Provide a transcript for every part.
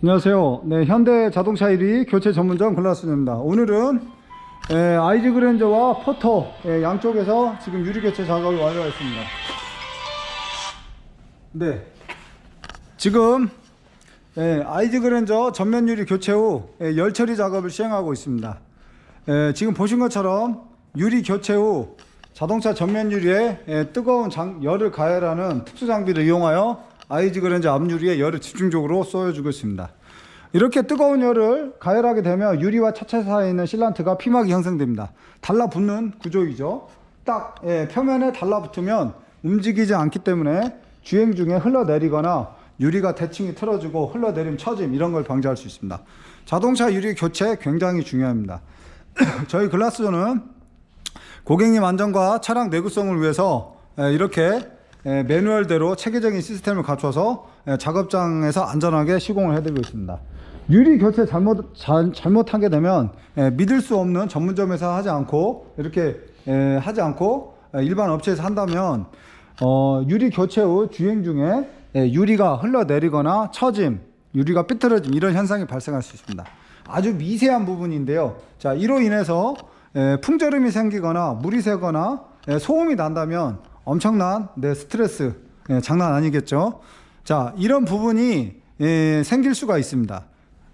안녕하세요. 네, 현대 자동차 1위 교체 전문점 글라스입니다. 오늘은 에, 아이즈 그랜저와 포터 에, 양쪽에서 지금 유리 교체 작업을 완료했습니다. 네, 지금 에, 아이즈 그랜저 전면 유리 교체 후 에, 열 처리 작업을 시행하고 있습니다. 에, 지금 보신 것처럼 유리 교체 후 자동차 전면 유리에 에, 뜨거운 장- 열을 가열하는 특수 장비를 이용하여 아이즈 그랜저 앞유리에 열을 집중적으로 쏘여주고 있습니다. 이렇게 뜨거운 열을 가열하게 되면 유리와 차체 사이에 있는 실란트가 피막이 형성됩니다. 달라붙는 구조이죠. 딱 예, 표면에 달라붙으면 움직이지 않기 때문에 주행 중에 흘러내리거나 유리가 대칭이 틀어지고 흘러내림 처짐 이런 걸 방지할 수 있습니다. 자동차 유리 교체 굉장히 중요합니다. 저희 글라스존은 고객님 안전과 차량 내구성을 위해서 에, 이렇게 에, 매뉴얼대로 체계적인 시스템을 갖춰서 에, 작업장에서 안전하게 시공을 해드리고 있습니다. 유리 교체 잘못 잘, 잘못하게 되면 에, 믿을 수 없는 전문점에서 하지 않고 이렇게 에, 하지 않고 에, 일반 업체에서 한다면 어, 유리 교체 후 주행 중에 에, 유리가 흘러내리거나 처짐, 유리가 삐뚤어짐 이런 현상이 발생할 수 있습니다. 아주 미세한 부분인데요. 자, 이로 인해서 에, 풍절음이 생기거나 물이 새거나 에, 소음이 난다면 엄청난 네, 스트레스 예, 장난 아니겠죠. 자, 이런 부분이 예, 생길 수가 있습니다.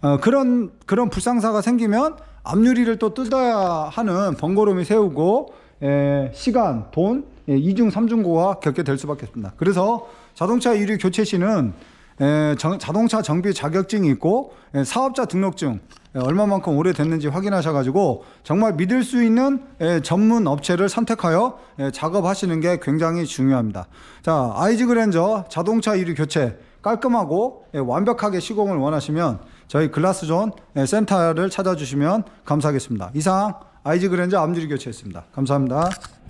어, 그런 그런 불상사가 생기면 앞유리를 또 뜯어야 하는 번거로움이 세우고 에, 시간, 돈, 예, 이중 삼중고가 겪게 될 수밖에 없습니다. 그래서 자동차 유리 교체 시는 에, 정- 자동차 정비 자격증이 있고 에, 사업자 등록증 에, 얼마만큼 오래됐는지 확인하셔가지고 정말 믿을 수 있는 에, 전문 업체를 선택하여 에, 작업하시는 게 굉장히 중요합니다. 자, 아이즈 그랜저 자동차 유리 교체 깔끔하고 예, 완벽하게 시공을 원하시면 저희 글라스존 예, 센터를 찾아주시면 감사하겠습니다. 이상 아이즈 그랜저 암유리 교체였습니다. 감사합니다.